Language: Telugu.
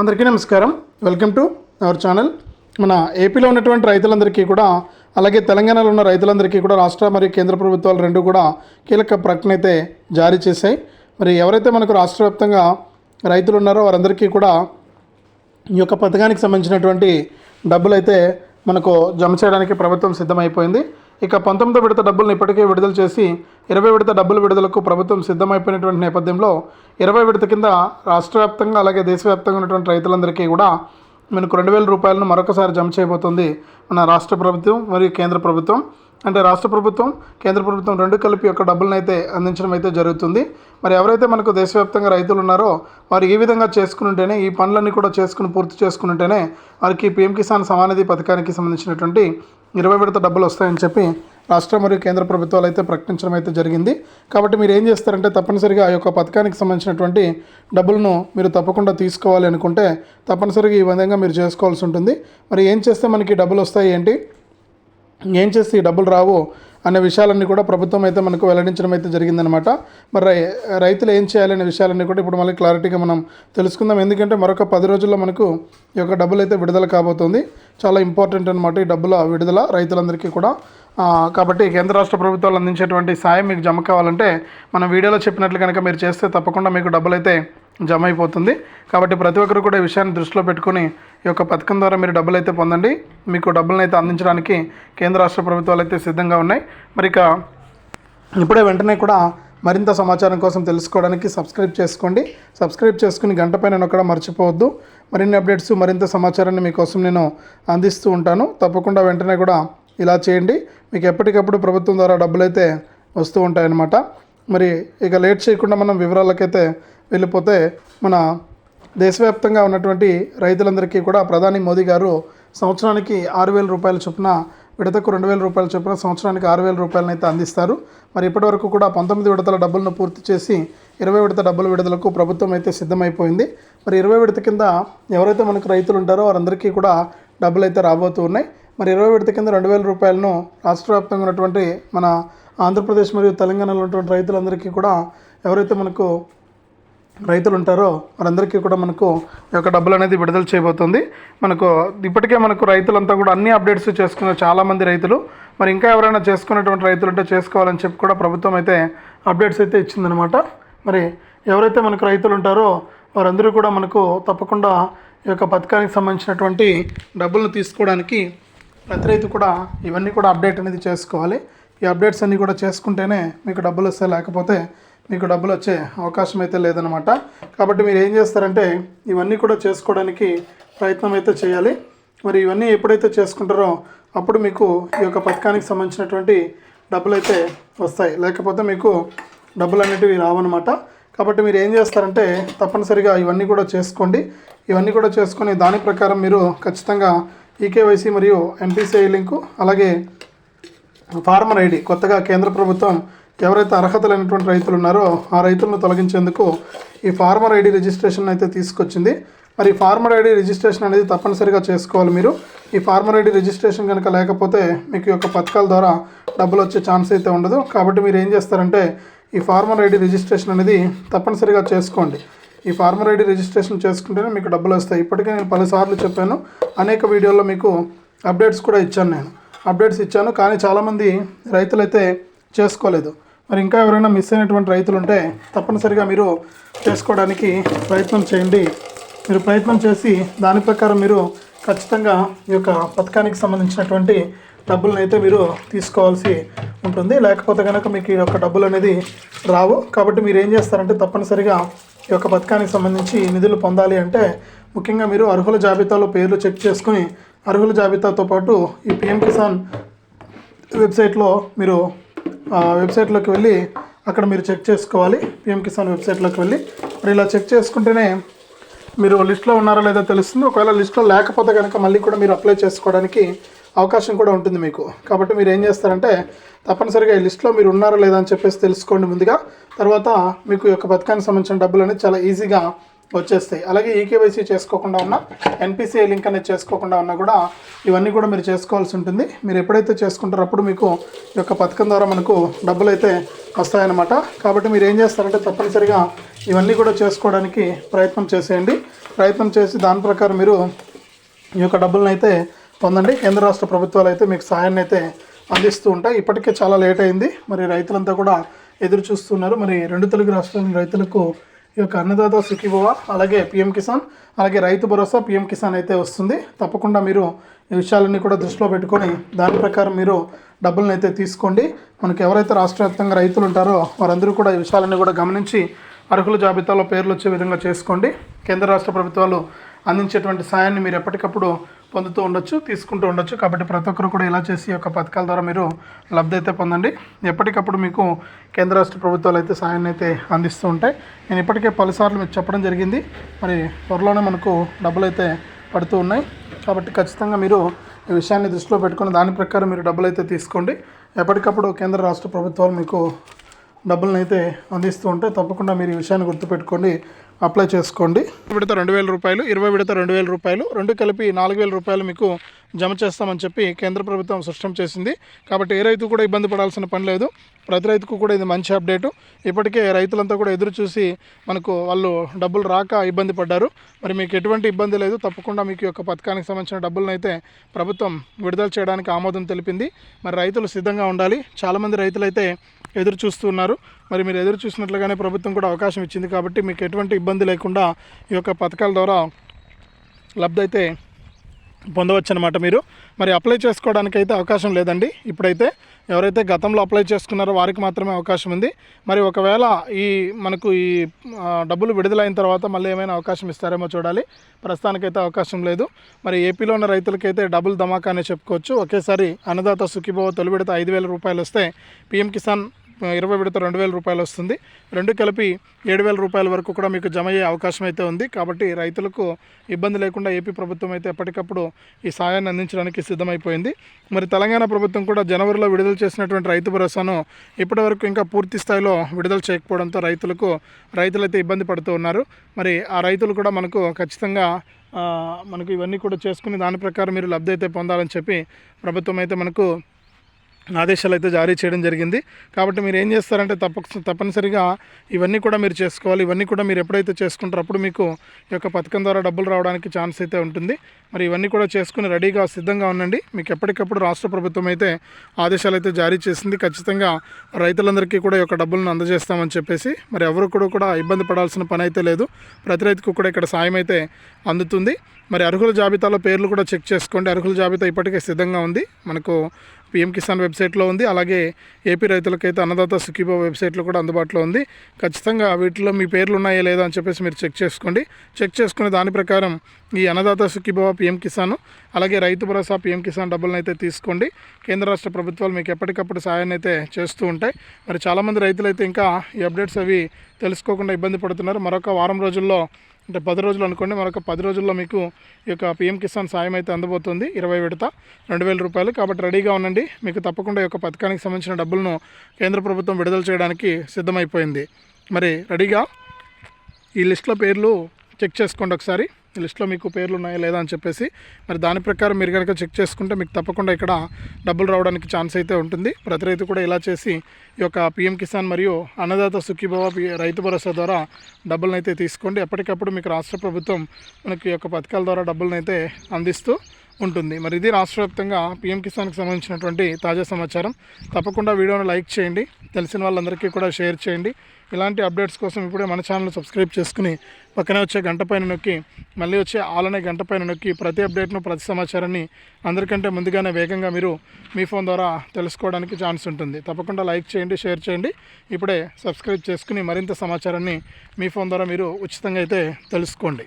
అందరికీ నమస్కారం. వెల్కమ్ టు అవర్ ఛానల్ మన ఏపీలో ఉన్నటువంటి రైతులందరికీ కూడా అలాగే తెలంగాణలో ఉన్న రైతులందరికీ కూడా రాష్ట్ర మరియు కేంద్ర ప్రభుత్వాలు రెండు కూడా కీలక ప్రకటన అయితే జారీ చేశాయి. మరి ఎవరైతే మనకు రాష్ట్ర వ్యాప్తంగా రైతులు ఉన్నారో వారందరికీ కూడా ఈ యొక్క పథకానికి సంబంధించినటువంటి డబ్బులు అయితే మనకు జమ చేయడానికి ప్రభుత్వం సిద్ధమైపోయింది. ఇక పంతొమ్మిదో విడత డబ్బులను ఇప్పటికే విడుదల చేసి ఇరవై విడత డబ్బుల విడుదలకు ప్రభుత్వం సిద్ధమైపోయినటువంటి నేపథ్యంలో ఇరవై విడత కింద రాష్ట్ర వ్యాప్తంగా అలాగే దేశవ్యాప్తంగా ఉన్నటువంటి రైతులందరికీ కూడా మనకు రెండు వేల రూపాయలను మరొకసారి జమ చేయబోతుంది మన రాష్ట్ర ప్రభుత్వం మరియు కేంద్ర ప్రభుత్వం. అంటే రాష్ట్ర ప్రభుత్వం కేంద్ర ప్రభుత్వం రెండు కలిపి యొక్క డబ్బులను అయితే అందించడం అయితే జరుగుతుంది. మరి ఎవరైతే మనకు దేశవ్యాప్తంగా రైతులు ఉన్నారో వారు ఈ విధంగా చేసుకుని ఉంటేనే ఈ పనులన్నీ కూడా చేసుకుని పూర్తి చేసుకుంటేనే వారికి పిఎం కిసాన్ సమానిధి పథకానికి సంబంధించినటువంటి ఇరవై విడత డబ్బులు వస్తాయని చెప్పి రాష్ట్ర మరియు కేంద్ర ప్రభుత్వాలు అయితే ప్రకటించడం అయితే జరిగింది. కాబట్టి మీరు ఏం చేస్తారంటే తప్పనిసరిగా ఆ యొక్క పథకానికి సంబంధించినటువంటి డబ్బులను మీరు తప్పకుండా తీసుకోవాలి అనుకుంటే తప్పనిసరిగా ఈ విధంగా మీరు చేసుకోవాల్సి ఉంటుంది. మరి ఏం చేస్తే మనకి డబ్బులు వస్తాయి ఏంటి? ఏం చేస్తే ఈ డబ్బులు రావు అనే విషయాలన్నీ కూడా ప్రభుత్వం అయితే మనకు వెల్లడించడం అయితే జరిగిందనమాట మరి రై- రైతులు ఏం చేయాలనే విషయాలన్నీ కూడా ఇప్పుడు మళ్ళీ క్లారిటీగా మనం తెలుసుకుందాం. ఎందుకంటే మరొక పది రోజుల్లో మనకు ఈ యొక్క డబ్బులు అయితే విడుదల కాబోతుంది. చాలా ఇంపార్టెంట్ అనమాట ఈ డబ్బుల విడుదల రైతులందరికీ కూడా. కాబట్టి కేంద్ర రాష్ట్ర ప్రభుత్వాలు అందించేటువంటి సాయం మీకు జమ కావాలంటే మన వీడియోలో చెప్పినట్లు కనుక మీరు చేస్తే తప్పకుండా మీకు డబ్బులు అయితే జమ అయిపోతుంది. కాబట్టి ప్రతి ఒక్కరు కూడా ఈ విషయాన్ని దృష్టిలో పెట్టుకుని ఈ యొక్క పథకం ద్వారా మీరు డబ్బులు అయితే పొందండి. మీకు డబ్బులను అయితే అందించడానికి కేంద్ర రాష్ట్ర ప్రభుత్వాలు అయితే సిద్ధంగా ఉన్నాయి. మరి ఇక ఇప్పుడే వెంటనే కూడా మరింత సమాచారం కోసం తెలుసుకోవడానికి సబ్స్క్రైబ్ చేసుకోండి. సబ్స్క్రైబ్ చేసుకుని గంట పైన నొక్కడం మర్చిపోవద్దు. మరిన్ని అప్డేట్స్ మరింత సమాచారాన్ని మీకోసం నేను అందిస్తూ ఉంటాను. తప్పకుండా వెంటనే కూడా ఇలా చేయండి. మీకు ఎప్పటికప్పుడు ప్రభుత్వం ద్వారా డబ్బులు అయితే వస్తూ ఉంటాయన్నమాట. మరి ఇక లేట్ చేయకుండా మనం వివరాలకైతే వెళ్ళిపోతే మన దేశవ్యాప్తంగా ఉన్నటువంటి రైతులందరికీ కూడా ప్రధాని మోదీ గారు సంవత్సరానికి ఆరు వేల రూపాయల చొప్పున విడతకు రెండు వేల రూపాయల చొప్పున సంవత్సరానికి ఆరు వేల రూపాయలను అయితే అందిస్తారు. మరి ఇప్పటివరకు కూడా పంతొమ్మిది విడతల డబ్బులను పూర్తి చేసి ఇరవై విడత డబ్బుల విడుదలకు ప్రభుత్వం అయితే సిద్ధమైపోయింది. మరి ఇరవై విడత కింద ఎవరైతే మనకు రైతులు ఉంటారో వారందరికీ కూడా డబ్బులు అయితే రాబోతూ ఉన్నాయి. మరి ఇరవై విడత కింద రెండు వేల రూపాయలను రాష్ట్ర వ్యాప్తంగా ఉన్నటువంటి మన ఆంధ్రప్రదేశ్ మరియు తెలంగాణలో ఉన్నటువంటి రైతులందరికీ కూడా ఎవరైతే మనకు రైతులు ఉంటారో వారందరికీ కూడా మనకు ఈ యొక్క డబ్బులు అనేది విడుదల చేయబోతుంది. మనకు ఇప్పటికే మనకు రైతులంతా కూడా అన్ని అప్డేట్స్ చేసుకున్న చాలామంది రైతులు. మరి ఇంకా ఎవరైనా చేసుకున్నటువంటి రైతులు ఉంటే చేసుకోవాలని చెప్పి కూడా ప్రభుత్వం అయితే అప్డేట్స్ అయితే ఇచ్చిందనమాట మరి ఎవరైతే మనకు రైతులు ఉంటారో వారందరూ కూడా మనకు తప్పకుండా ఈ యొక్క పథకానికి సంబంధించినటువంటి డబ్బులను తీసుకోవడానికి ప్రతి రైతు కూడా ఇవన్నీ కూడా అప్డేట్ అనేది చేసుకోవాలి. ఈ అప్డేట్స్ అన్నీ కూడా చేసుకుంటేనే మీకు డబ్బులు వస్తాయి. లేకపోతే మీకు డబ్బులు వచ్చే అవకాశం అయితే లేదనమాట కాబట్టి మీరు ఏం చేస్తారంటే ఇవన్నీ కూడా చేసుకోవడానికి ప్రయత్నం అయితే చేయాలి. మరి ఇవన్నీ ఎప్పుడైతే చేసుకుంటారో అప్పుడు మీకు ఈ యొక్క పథకానికి సంబంధించినటువంటి డబ్బులు అయితే వస్తాయి. లేకపోతే మీకు డబ్బులు అనేటివి రావన్నమాట. కాబట్టి మీరు ఏం చేస్తారంటే తప్పనిసరిగా ఇవన్నీ కూడా చేసుకోండి. ఇవన్నీ కూడా చేసుకొని దాని ప్రకారం మీరు ఖచ్చితంగా ఈకేవైసీ మరియు ఎన్పిసిఐ లింకు అలాగే ఫార్మర్ ఐడి కొత్తగా కేంద్ర ప్రభుత్వం ఎవరైతే అర్హత లేనటువంటి రైతులు ఉన్నారో ఆ రైతులను తొలగించేందుకు ఈ ఫార్మర్ ఐడి రిజిస్ట్రేషన్ అయితే తీసుకొచ్చింది. మరి ఫార్మర్ ఐడి రిజిస్ట్రేషన్ అనేది తప్పనిసరిగా చేసుకోవాలి మీరు. ఈ ఫార్మర్ ఐడి రిజిస్ట్రేషన్ కనుక లేకపోతే మీకు యొక్క పథకాల ద్వారా డబ్బులు వచ్చే ఛాన్స్ అయితే ఉండదు. కాబట్టి మీరు ఏం చేస్తారంటే ఈ ఫార్మర్ ఐడి రిజిస్ట్రేషన్ అనేది తప్పనిసరిగా చేసుకోండి. ఈ ఫార్మర్ ఐడి రిజిస్ట్రేషన్ చేసుకుంటేనే మీకు డబ్బులు వస్తాయి. ఇప్పటికే నేను పలుసార్లు చెప్పాను. అనేక వీడియోల్లో మీకు అప్డేట్స్ కూడా ఇచ్చాను నేను. అప్డేట్స్ ఇచ్చాను. కానీ చాలామంది రైతులైతే చేసుకోలేదు. మరి ఇంకా ఎవరైనా మిస్ అయినటువంటి రైతులు ఉంటే తప్పనిసరిగా మీరు చేసుకోవడానికి ప్రయత్నం చేయండి. మీరు ప్రయత్నం చేసి దాని ప్రకారం మీరు ఖచ్చితంగా ఈ యొక్క పథకానికి సంబంధించినటువంటి డబ్బులను అయితే మీరు తీసుకోవాల్సి ఉంటుంది. లేకపోతే కనుక మీకు ఈ యొక్క డబ్బులు అనేది రావు. కాబట్టి మీరు ఏం చేస్తారంటే తప్పనిసరిగా ఈ యొక్క పథకానికి సంబంధించి నిధులు పొందాలి అంటే ముఖ్యంగా మీరు అర్హుల జాబితాలో పేర్లు చెక్ చేసుకుని అర్హుల జాబితాతో పాటు ఈ పిఎం కిసాన్ వెబ్సైట్లో మీరు వెబ్సైట్లోకి వెళ్ళి అక్కడ మీరు చెక్ చేసుకోవాలి. పిఎం కిసాన్ వెబ్సైట్లోకి వెళ్ళి. మరి ఇలా చెక్ చేసుకుంటేనే మీరు లిస్ట్లో ఉన్నారో లేదో తెలుస్తుంది. ఒకవేళ లిస్ట్లో లేకపోతే కనుక మళ్ళీ కూడా మీరు అప్లై చేసుకోవడానికి అవకాశం కూడా ఉంటుంది మీకు. కాబట్టి మీరు ఏం చేస్తారంటే తప్పనిసరిగా ఈ లిస్ట్లో మీరు ఉన్నారా లేదా అని చెప్పేసి తెలుసుకోండి ముందుగా. తర్వాత మీకు ఈ యొక్క పథకానికి సంబంధించిన డబ్బులు అనేది చాలా ఈజీగా వచ్చేస్తాయి. అలాగే ఈకేవైసీ చేసుకోకుండా ఉన్న ఎన్పిసిఐ లింక్ అనేది చేసుకోకుండా ఉన్నా కూడా ఇవన్నీ కూడా మీరు చేసుకోవాల్సి ఉంటుంది. మీరు ఎప్పుడైతే చేసుకుంటారో అప్పుడు మీకు ఈ యొక్క పథకం ద్వారా మనకు డబ్బులు అయితే వస్తాయన్నమాట. కాబట్టి మీరు ఏం చేస్తారంటే తప్పనిసరిగా ఇవన్నీ కూడా చేసుకోవడానికి ప్రయత్నం చేసేయండి. ప్రయత్నం చేసి దాని ప్రకారం మీరు ఈ యొక్క డబ్బులను అయితే పొందండి. కేంద్ర రాష్ట్ర ప్రభుత్వాలు అయితే మీకు సహాయాన్ని అయితే అందిస్తూ ఉంటాయి. ఇప్పటికే చాలా లేట్ అయింది. మరి రైతులంతా కూడా ఎదురు చూస్తున్నారు. మరి రెండు తెలుగు రాష్ట్రాల రైతులకు ఈ యొక్క అన్నదాత సుఖీభవ అలాగే పిఎం కిసాన్ అలాగే రైతు భరోసా పిఎం కిసాన్ అయితే వస్తుంది. తప్పకుండా మీరు ఈ విషయాలన్నీ కూడా దృష్టిలో పెట్టుకొని దాని ప్రకారం మీరు డబ్బులను అయితే తీసుకోండి. మనకు ఎవరైతే రాష్ట్ర వ్యాప్తంగా రైతులు ఉంటారో వారందరూ కూడా ఈ విషయాలన్నీ కూడా గమనించి అర్హుల జాబితాలో పేర్లు వచ్చే విధంగా చేసుకోండి. కేంద్ర రాష్ట్ర ప్రభుత్వాలు అందించేటువంటి సాయాన్ని మీరు ఎప్పటికప్పుడు పొందుతూ ఉండొచ్చు తీసుకుంటూ ఉండొచ్చు. కాబట్టి ప్రతి ఒక్కరు కూడా ఇలా చేసి యొక్క పథకాల ద్వారా మీరు లబ్ధి అయితే పొందండి. ఎప్పటికప్పుడు మీకు కేంద్ర రాష్ట్ర ప్రభుత్వాలు అయితే సాయాన్ని అయితే అందిస్తూ ఉంటాయి. నేను ఇప్పటికే పలుసార్లు మీకు చెప్పడం జరిగింది. మరి త్వరలోనే మనకు డబ్బులు అయితే పడుతూ ఉన్నాయి. కాబట్టి ఖచ్చితంగా మీరు ఈ విషయాన్ని దృష్టిలో పెట్టుకుని దాని ప్రకారం మీరు డబ్బులు అయితే తీసుకోండి. ఎప్పటికప్పుడు కేంద్ర రాష్ట్ర ప్రభుత్వాలు మీకు డబ్బులను అయితే అందిస్తూ ఉంటే తప్పకుండా మీరు ఈ విషయాన్ని గుర్తుపెట్టుకోండి. అప్లై చేసుకోండి. విడత రెండు వేల రూపాయలు ఇరవై విడత రెండు వేల రూపాయలు రెండు కలిపి నాలుగు వేల రూపాయలు మీకు జమ చేస్తామని చెప్పి కేంద్ర ప్రభుత్వం స్పష్టం చేసింది. కాబట్టి ఏ రైతు కూడా ఇబ్బంది పడాల్సిన పని లేదు. ప్రతి రైతుకు కూడా ఇది మంచి అప్డేటు. ఇప్పటికే రైతులంతా కూడా ఎదురు చూసి మనకు వాళ్ళు డబ్బులు రాక ఇబ్బంది పడ్డారు. మరి మీకు ఎటువంటి ఇబ్బంది లేదు. తప్పకుండా మీకు యొక్క పథకానికి సంబంధించిన డబ్బులను అయితే ప్రభుత్వం విడుదల చేయడానికి ఆమోదం తెలిపింది. మరి రైతులు సిద్ధంగా ఉండాలి. చాలామంది రైతులైతే ఎదురు చూస్తున్నారు మరి మీరు ఎదురు చూసినట్లుగానే ప్రభుత్వం కూడా అవకాశం ఇచ్చింది కాబట్టి మీకు ఎటువంటి ఇబ్బంది లేకుండా ఈ యొక్క పథకాల ద్వారా లబ్ధి అయితే పొందవచ్చు అనమాట మీరు. మరి అప్లై చేసుకోవడానికి అయితే అవకాశం లేదండి. ఇప్పుడైతే ఎవరైతే గతంలో అప్లై చేసుకున్నారో వారికి మాత్రమే అవకాశం ఉంది. మరి ఒకవేళ ఈ మనకు ఈ డబ్బులు విడుదలైన తర్వాత మళ్ళీ ఏమైనా అవకాశం ఇస్తారేమో చూడాలి. ప్రస్తుతానికైతే అవకాశం లేదు. మరి ఏపీలో ఉన్న రైతులకైతే డబుల్ ధమాకా అనే చెప్పుకోవచ్చు. ఒకేసారి అన్నదాత సుఖీభవ తొలి విడత ఐదు వేల రూపాయలు వస్తే పీఎం కిసాన్ ఇరవై విడత రెండు వేల రూపాయలు వస్తుంది. రెండు కలిపి ఏడు వేల రూపాయల వరకు కూడా మీకు జమ అయ్యే అవకాశం అయితే ఉంది. కాబట్టి రైతులకు ఇబ్బంది లేకుండా ఏపీ ప్రభుత్వం అయితే ఎప్పటికప్పుడు ఈ సాయాన్ని అందించడానికి సిద్ధమైపోయింది. మరి తెలంగాణ ప్రభుత్వం కూడా జనవరిలో విడుదల చేసినటువంటి రైతు భరోసాను ఇప్పటివరకు ఇంకా పూర్తి స్థాయిలో విడుదల చేయకపోవడంతో రైతులకు రైతులైతే ఇబ్బంది పడుతూ ఉన్నారు. మరి ఆ రైతులు కూడా మనకు ఖచ్చితంగా మనకు ఇవన్నీ కూడా చేసుకుని దాని ప్రకారం మీరు లబ్ధి అయితే పొందాలని చెప్పి ప్రభుత్వం అయితే మనకు ఆదేశాలు అయితే జారీ చేయడం జరిగింది. కాబట్టి మీరు ఏం చేస్తారంటే తప్ప తప్పనిసరిగా ఇవన్నీ కూడా మీరు చేసుకోవాలి. ఇవన్నీ కూడా మీరు ఎప్పుడైతే చేసుకుంటారో అప్పుడు మీకు ఈ యొక్క పథకం ద్వారా డబ్బులు రావడానికి ఛాన్స్ అయితే ఉంటుంది. మరి ఇవన్నీ కూడా చేసుకుని రెడీగా సిద్ధంగా ఉండండి. మీకు ఎప్పటికప్పుడు రాష్ట్ర ప్రభుత్వం అయితే ఆదేశాలు అయితే జారీ చేసింది. ఖచ్చితంగా రైతులందరికీ కూడా ఈ యొక్క డబ్బులను అందజేస్తామని చెప్పేసి మరి ఎవరు కూడా కూడా ఇబ్బంది పడాల్సిన పని అయితే లేదు. ప్రతి రైతుకు కూడా ఇక్కడ సాయం అయితే అందుతుంది. మరి అర్హుల జాబితాలో పేర్లు కూడా చెక్ చేసుకోండి. అర్హుల జాబితా ఇప్పటికే సిద్ధంగా ఉంది. మనకు పిఎం కిసాన్ వెబ్సైట్లో ఉంది. అలాగే ఏపీ రైతులకైతే అన్నదాత సుఖీభో వెబ్సైట్లో కూడా అందుబాటులో ఉంది. ఖచ్చితంగా వీటిలో మీ పేర్లు ఉన్నాయా లేదా అని చెప్పేసి మీరు చెక్ చేసుకోండి. చెక్ చేసుకుని దాని ప్రకారం ఈ అన్నదాత సుఖీభవ పిఎం కిసాన్ అలాగే రైతు భరోసా పిఎం కిసాన్ డబ్బులను అయితే తీసుకోండి. కేంద్ర రాష్ట్ర ప్రభుత్వాలు మీకు ఎప్పటికప్పుడు సాయాన్ని అయితే చేస్తూ ఉంటాయి. మరి చాలామంది రైతులు అయితే ఇంకా ఈ అప్డేట్స్ అవి తెలుసుకోకుండా ఇబ్బంది పడుతున్నారు. మరొక వారం రోజుల్లో అంటే పది రోజులు అనుకోండి మరొక పది రోజుల్లో మీకు ఈ యొక్క పిఎం కిసాన్ సాయం అయితే అందబోతుంది ఇరవై విడత రెండు వేల రూపాయలు. కాబట్టి రెడీగా ఉండండి. మీకు తప్పకుండా ఈ యొక్క పథకానికి సంబంధించిన డబ్బులను కేంద్ర ప్రభుత్వం విడుదల చేయడానికి సిద్ధమైపోయింది. మరి రెడీగా? ఈ లిస్ట్లో పేర్లు చెక్ చేసుకోండి ఒకసారి. లిస్ట్లో మీకు పేర్లు ఉన్నాయా లేదా అని చెప్పేసి మరి దాని ప్రకారం మీరు కనుక చెక్ చేసుకుంటే మీకు తప్పకుండా ఇక్కడ డబ్బులు రావడానికి ఛాన్స్ అయితే ఉంటుంది. ప్రతి రైతు కూడా ఇలా చేసి ఈ యొక్క పిఎం కిసాన్ మరియు అన్నదాత సుఖీభవ రైతు భరోసా ద్వారా డబ్బులను అయితే తీసుకోండి. ఎప్పటికప్పుడు మీకు రాష్ట్ర ప్రభుత్వం మనకి ఈ యొక్క పథకాల ద్వారా డబ్బులను అయితే అందిస్తూ ఉంటుంది. మరి ఇది రాష్ట్ర వ్యాప్తంగా పీఎం కిసాన్కి సంబంధించినటువంటి తాజా సమాచారం. తప్పకుండా వీడియోను లైక్ చేయండి. తెలిసిన వాళ్ళందరికీ కూడా షేర్ చేయండి. ఇలాంటి అప్డేట్స్ కోసం ఇప్పుడే మన ఛానల్ సబ్స్క్రైబ్ చేసుకుని పక్కనే వచ్చే గంట పైన నొక్కి మళ్ళీ వచ్చే ఆలనే గంట పైన నొక్కి ప్రతి అప్డేట్ను ప్రతి సమాచారాన్ని అందరికంటే ముందుగానే వేగంగా మీరు మీ ఫోన్ ద్వారా తెలుసుకోవడానికి ఛాన్స్ ఉంటుంది. తప్పకుండా లైక్ చేయండి షేర్ చేయండి. ఇప్పుడే సబ్స్క్రైబ్ చేసుకుని మరింత సమాచారాన్ని మీ ఫోన్ ద్వారా మీరు ఉచితంగా అయితే తెలుసుకోండి.